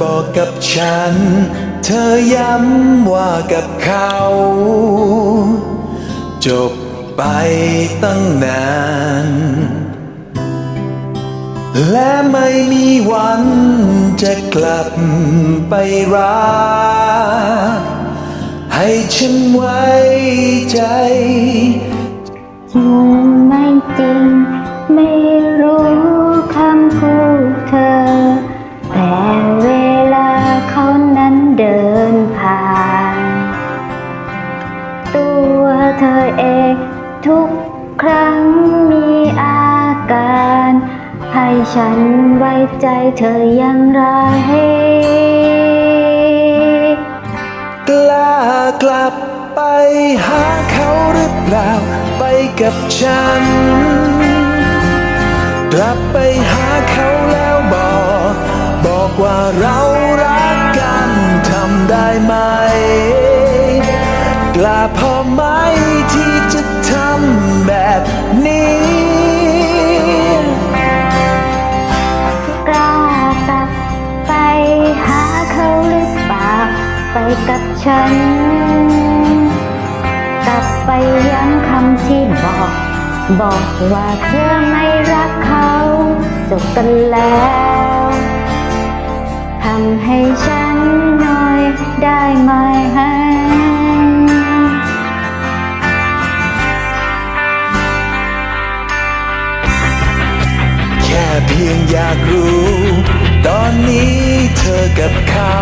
บอกกับฉัน เธอย้ำว่ากับเขา จบไปตั้งนาน และไม่มีวันจะกลับไปรักให้ฉันไว้ใจ ให้ฉันไว้ใจเธออย่างไร กล้ากลับไปหาเขาหรือเปล่า ไปกับฉัน กลับไปหาเขาแล้วบอก บอกว่าเรารักกันทำได้ไหม กล้าพอไหมที่จะทำแบบนี้ ฉัน กลับไปย้ำคำที่บอก บอกว่าเธอไม่รักเขา จบกันแล้วทำให้ฉันหน่อยได้ไหมแค่เพียงอยากรู้ ตอนนี้เธอกับเขา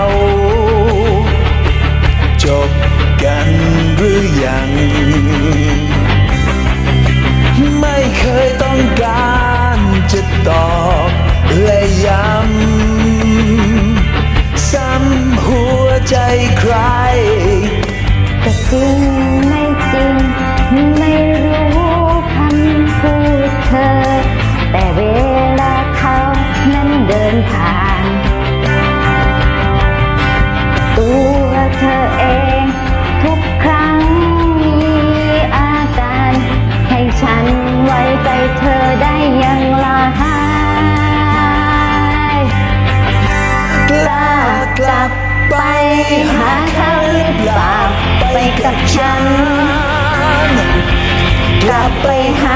ตัวเธอเอง ทุกครั้งมีอาการ ให้ฉันไว้ใจเธอได้อยังไรกล้ากลับไปหาเขาหรือเปล่าไปกับฉัน กลับไปหา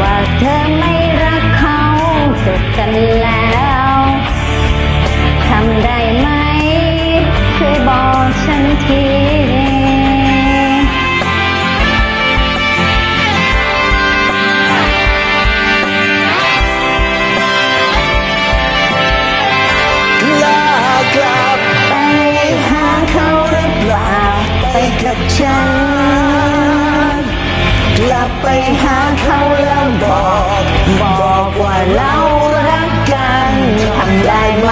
ว่าเธอไม่รักเขาจบกันแล้ว ทำได้ไหม ช่วยบอกฉันทีกล้ากลับไปหาเขาหรือเปล่าไปกับฉัน ลับไปหาเขาแล้วบอก บอกว่าเรารักกันทำได้ไหม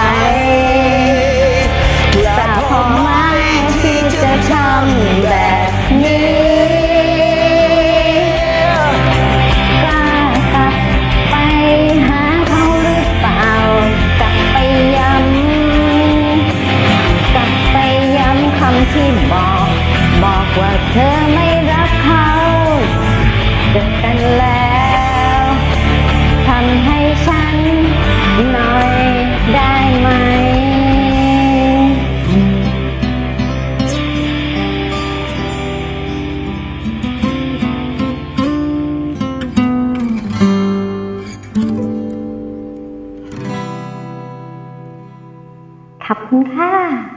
ขอบคุณค่ะ